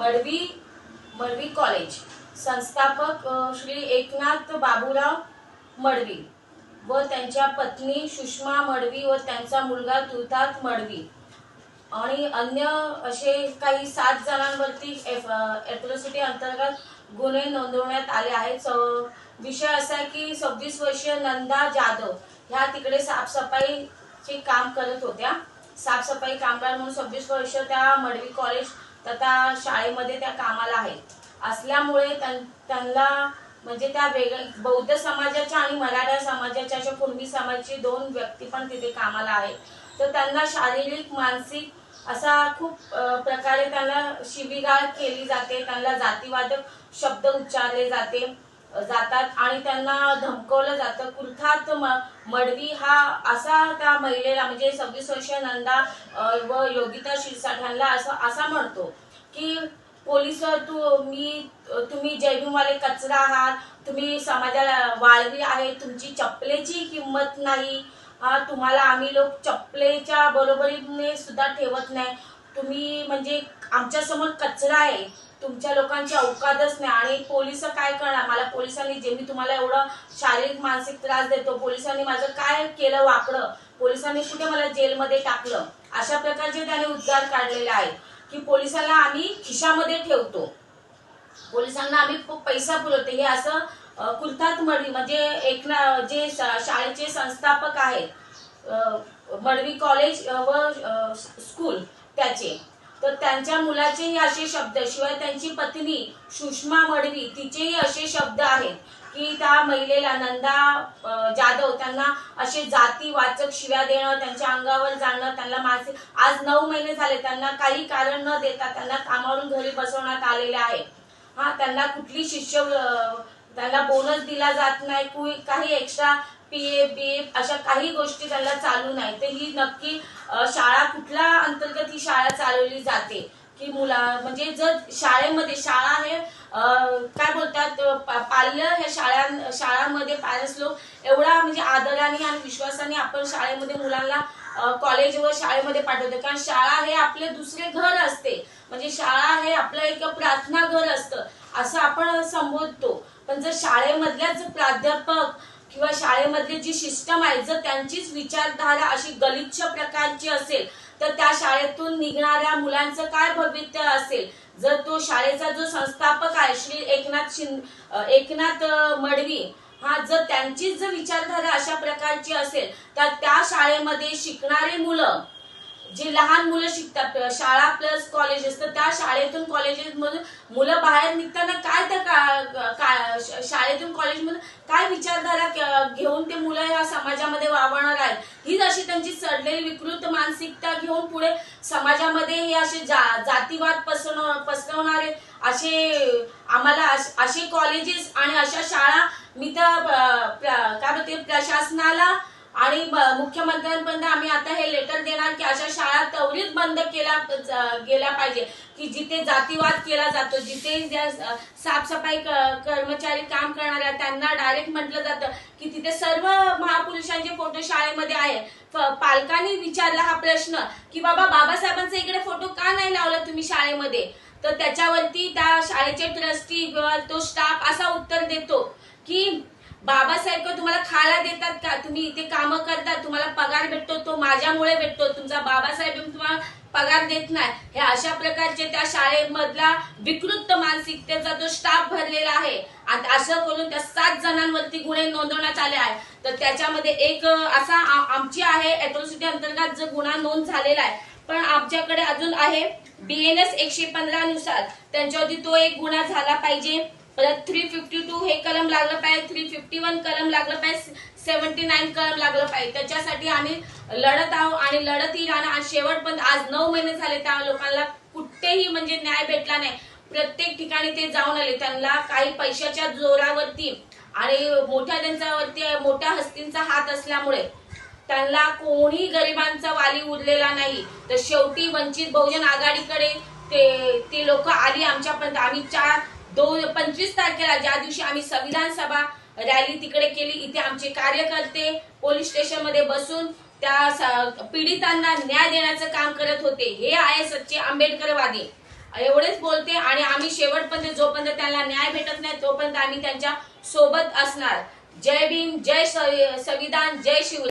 Madavi Madavi college संस्थापक श्री एकनाथ बाबूराव मडवी व त्यांच्या पत्नी सुषमा मडवी व त्यांचा मुलगा तुतात मडवी. आणि अन्य असे काही सात जणांवरती एट्रोसिटी अंतर्गत गुन्हे नोंदवण्यात आले आहेत. विषय असा आहे की सव्वीस वर्षीय नंदा जाधव ह्या तिकडे साफसफाईचे काम करत होत्या. साफसफाई कामगार म्हणून सव्वीस वर्ष त्या मडवी कॉलेज तथा शाळेमध्ये त्या कामाला आहेत. असल्यामुळे त्यां- त्यांना म्हणजे त्या वेगळ्या बौद्ध समाजाच्या आणि मराठा समाजाच्या अशा कुणबी समाजाची दोन व्यक्ती पण तिथे कामाला आहेत. तर त्यांना शारीरिक मानसिक असा खूप प्रकारे त्यांना शिवीगाळ केली जाते. त्यांना जातीवादक शब्द उच्चारले जाते. जातात आणि त्यांना धमकवलं जातं. कुर्थात मडवी हा असा त्या महिलेला म्हणजे सव्वीस वर्षीय नंदा व योगिता शिरसाट ह्यांना असा असा म्हणतो की पोलीस तू मी तुम्ही जयभीमवाले कचरा आहात तुम्ही समाजाला वाळवी आहे तुमची चपलेची किंमत नाही. हा तुम्हाला आम्ही लोक चपलेच्या बरोबरीने सुद्धा ठेवत नाही. तुम्ही म्हणजे आमच्यासमोर कचरा आहे. तुमच्या लोकांची अवकादच नाही. आणि पोलीस काय करणार? मला पोलिसांनी जे मी तुम्हाला एवढं शारीरिक मानसिक त्रास देतो पोलिसांनी माझं काय केलं वाकडं? पोलिसांनी कुठे मला जेलमध्ये टाकलं? अशा प्रकारचे त्याने उद्गार काढलेले आहेत की पोलिसाला आम्ही खिशामध्ये ठेवतो. पोलिसांना आम्ही पैसा पुरवतो. हे असं अ, मडवी म्हणजे एक ना जे शाळेचे संस्थापक आहेत मडवी कॉलेज व स्कूल त्याचे. तर त्यांच्या मुलाचेही असे शब्द शिवाय त्यांची पत्नी सुषमा मडवी तिचेही असे शब्द आहेत की त्या महिलेला नंदा जाधव त्यांना असे जाती वाचक शिव्या देणं त्यांच्या अंगावर जाणं त्यांना मानसिक आज नऊ महिने झाले त्यांना काही कारण न देता त्यांना कामावरून घरी बसवण्यात आलेले आहे. हा त्यांना कुठली शिष्य त्यांना बोनस दिला जात नाही काही एक्स्ट्रा पी एफ बी अशा काही गोष्टी त्यांना चालू नाही तर ही नक्की शाळा कुठल्या अंतर्गत ही शाळा चालवली जाते? की मुला म्हणजे जर शाळेमध्ये शाळा हे काय बोलतात पा- पाल्य ह्या शाळां शाळांमध्ये पॅरेंट्स लोक एवढा म्हणजे आदराने आणि विश्वासाने आपण शाळेमध्ये मुलांना कॉलेज व शाळेमध्ये पाठवतो. कारण शाळा हे आपले दुसरे घर असते. म्हणजे शाळा हे आपलं एक प्रार्थना घर असतं. असं आपण संबोधतो. पण जर शाळेमधल्याच प्राध्यापक किंवा शाळेमधली जी सिस्टम आहे जर त्यांचीच विचारधारा अशी गलिच्छ प्रकारची असेल तर त्या शाळेतून निघणाऱ्या मुलांचं काय भविष्य असेल? जर तो शाळेचा जो संस्थापक आहे श्री एकनाथ शिंद एकनाथ मडवी हा जर त्यांचीच जर विचारधारा अशा प्रकारची असेल तर त्या शाळेमध्ये शिकणारे मुलं जे लहान मुलं शिकतात शाळा प्लस कॉलेज असतं त्या शाळेतून कॉलेजेसमधून मुलं बाहेर निघताना काय त्या का- शाळेतून कॉलेजमधून काय विचारधारा घेऊन ते मुलं ह्या समाजामध्ये वावरणार आहेत? हीच अशी त्यांची चढलेली विकृत मानसिकता घेऊन पुढे समाजामध्ये हे असे जा- जातीवाद पसरव पसरवणारे असे आम्हाला असे कॉलेजेस आणि अशा शाळा मी तर काय म्हणते प्रशासनाला आणि ब- मुख्यमंत्र्यांपर्यंत आम्ही आता हे लेटर देणार की अशा शाळा त्वरित बंद केल्या गेल्या पाहिजे. की जिथे जातीवाद केला जातो जिथे ज्या साफसफाई क- कर्मचारी काम करणाऱ्या आहेत, त्यांना डायरेक्ट म्हटलं जातं की तिथे सर्व महापुरुषांचे फोटो शाळेमध्ये आहे. पालकांनी विचारला हा प्रश्न की बाबा बाबासाहेबांचा इकडे फोटो का नाही लावला तुम्ही शाळेमध्ये? तर त्याच्यावरती त्या शाळेचे ट्रस्टी किंवा तो स्टाफ असा उत्तर देतो की बाबासाहेब का तुम्हाला खायला देतात का? तुम्ही इथे कामं करता तुम्हाला पगार भेटतो तो माझ्यामुळे भेटतो. तुमचा बाबासाहेब तुम्हाला पगार देत नाही. हे अशा प्रकारचे त्या शाळेमधला विकृत मानसिकतेचा जो स्टाफ भरलेला आहे आणि असं करून त्या सात जणांवरती गुन्हे नोंदवण्यात आले आहे तर त्याच्यामध्ये एक असा आमची आहे अॅट्रॉसिटी अंतर्गत जो गुन्हा नोंद झालेला आहे. पण आमच्याकडे अजून आहे बीएनएस एकशे पंधरा नुसार. त्यांच्यावरती तो एक गुन्हा झाला पाहिजे. परत थ्री फिफ्टी टू हे कलम लागलं पाहिजे थ्री फिफ्टी वन कलम लागलं पाहिजे सेव्हन्टी नाईन कलम लागलं पाहिजे. त्याच्यासाठी आम्ही लढत आहोत आणि लढतही राहणार आणि शेवटपर्यंत आज नऊ महिने झाले त्या लोकांना कुठेही म्हणजे न्याय भेटला नाही. प्रत्येक ठिकाणी ते जाऊन आले. त्यांना काही पैशाच्या जोरावरती आणि मोठ्या त्यांच्यावरती मोठ्या हस्तींचा हात असल्यामुळे त्यांना कोणी गरिबांचा वाली उरलेला नाही. तर शेवटी वंचित बहुजन आघाडीकडे ते ती लोक आली आमच्यापर्यंत. आम्ही चार दोन पंचवीस तारखेला ज्या दिवशी आम्ही संविधान सभा रॅली तिकडे केली इथे आमचे कार्यकर्ते पोलीस स्टेशनमध्ये बसून त्या पीडितांना न्याय देण्याचं काम करत होते. हे आहे सच्चे आंबेडकरवादी. एवढेच बोलते आणि आम्ही शेवटपर्यंत जोपर्यंत त्यांना न्याय भेटत नाही तोपर्यंत आम्ही त्यांच्यासोबत असणार. जय भीम जय संविधान जय शिव